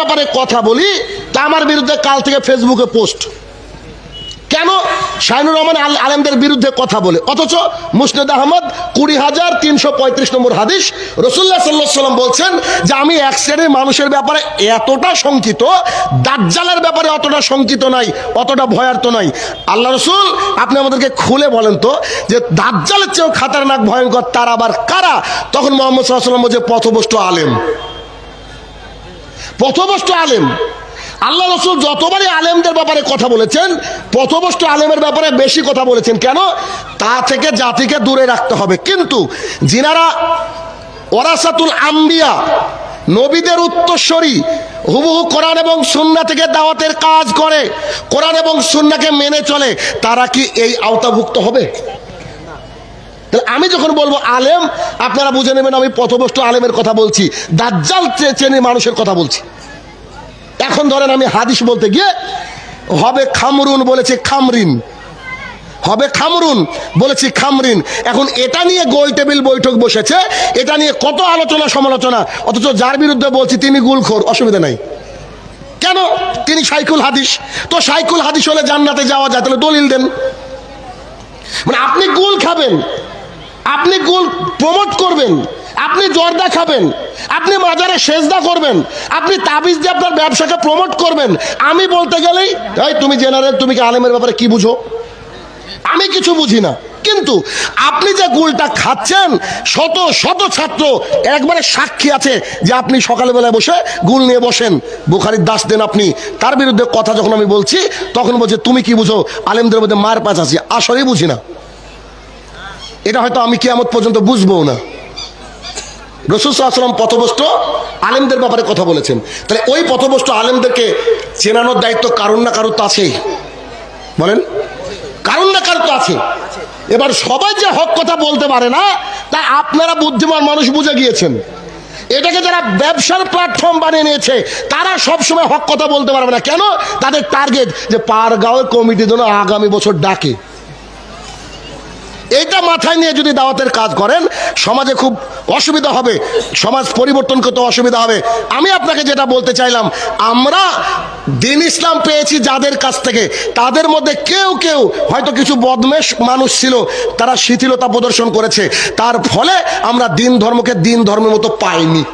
ব্যাপারে কথা বলি, তা আমার বিরুদ্ধে কাল থেকে ফেসবুকে পোস্ট কেন? শাহিনুর রহমান আল আলেমদের বিরুদ্ধে কথা বলে। অথচ মুসনেদ আহমদ কুড়ি হাজার তিনশো পঁয়ত্রিশ নম্বর হাদিস রসুল্লাহ সাল্লাহ সাল্লাম বলছেন যে আমি এক শ্রেণির মানুষের ব্যাপারে এতটা শঙ্কিত, দাজ্জালের ব্যাপারে অতটা শঙ্কিত নাই, অতটা ভয়ার্ত নাই। আল্লাহ রসুল, আপনি আমাদেরকে খুলে বলেন তো যে দাজ্জালের চেয়েও খাতারনাক ভয়ঙ্কর, তার আবার কারা? তখন মোহাম্মদ সাল্লাহ সাল্লাম বলছে, পথভ্রষ্ট আলেম। পথভ্রষ্ট আলেম। আল্লাহ রসুল যতবারই আলেমদের ব্যাপারে কথা বলেছেন পথভ্রষ্ট আলেমের ব্যাপারে বেশি কথা বলেছেন। কেন? তা থেকে জাতিকে দূরে রাখতে হবে। কিন্তু যিনারা ওরাসাতুল আম্বিয়া, নবীদের উত্তরস্বরী, হুবহু কোরআন এবং সুন্না থেকে দাওয়াতের কাজ করে, কোরআন এবং সুন্নাকে মেনে চলে, তারা কি এই আওতাভুক্ত হবে? তাহলে আমি যখন বলব আলেম, আপনারা বুঝে নেবেন আমি পথভ্রষ্ট আলেমের কথা বলছি, দাজ্জাল চেনে মানুষের কথা বলছি। এখন ধরেন আমি হাদিস বলতে গিয়ে, হবে খামরুন বলেছে খামরিন। হবে খামরুন বলেছি খামরিন। এখন এটা নিয়ে গোল টেবিল বৈঠক বসেছে, এটা নিয়ে কত আলোচনা সমালোচনা, অথচ যার বিরুদ্ধে বলছি তিনি গুলখোর, অসুবিধা নাই। কেন? তিনি সাইকুল হাদিস। তো সাইকুল হাদিস হলে জান্নাতে যাওয়া যায়, তাহলে দলিল দেন। মানে আপনি গুল খাবেন। আপনি গুল প্রমোট করবেন, আপনি জর্দা খাবেন, আপনি মাজারে সেজদা করবেন, আপনি তাবিজ দিয়ে আপনার ব্যবসাকে প্রমোট করবেন, আমি বলতে গেলেই, এই তুমি জেনারেল, তুমি কি আলেমের ব্যাপারে কি বুঝো? আমি কিছু বুঝি না। কিন্তু আপনি যে গুলটা খাচ্ছেন, শত শত ছাত্র একবারে সাক্ষী আছে যে আপনি সকালবেলায় বসে গুল নিয়ে বসেন। বুখারির দাস দেন আপনি। তার বিরুদ্ধে কথা যখন আমি বলছি, তখন বলছে, তুমি কি বুঝো? আলেমদের মধ্যে মার পাচ আছি। আসলেই বুঝি না। এটা হয়তো আমি কিয়ামত পর্যন্ত বুঝব না। রসুল সাল্লাম পথভ্রষ্ট আলেমদের ব্যাপারে কথা বলেছেন। তাহলে ওই পথভ্রষ্ট আলেমদেরকে চেনানোর দায়িত্ব কারণ না কারও তো আছেই। বলেন? কারণ না কারও তো আছে। এবার সবাই যে হক কথা বলতে পারে না, তা আপনারা বুদ্ধিমান মানুষ বুঝে গিয়েছেন। এটাকে যারা ব্যবসার প্ল্যাটফর্ম বানিয়ে নিয়েছে, তারা সবসময় হক কথা বলতে পারবে না। কেন? তাদের টার্গেট যে পারগাঁও কমিটি যেন আগামী বছর ডাকে। এইটা মাথায় নিয়ে যদি দাওয়াতের কাজ করেন, সমাজে খুব অসুবিধা হবে, সমাজ পরিবর্তন করতে অসুবিধা হবে। আমি আপনাকে যেটা বলতে চাইলাম, আমরা দিন ইসলাম পেয়েছি যাদের কাছ থেকে, তাদের মধ্যে কেউ কেউ হয়তো কিছু বদমেশ মানুষ ছিল, তারা শিথিলতা প্রদর্শন করেছে। তার ফলে আমরা দিন ধর্মকে দিন ধর্মের মতো পাইনি।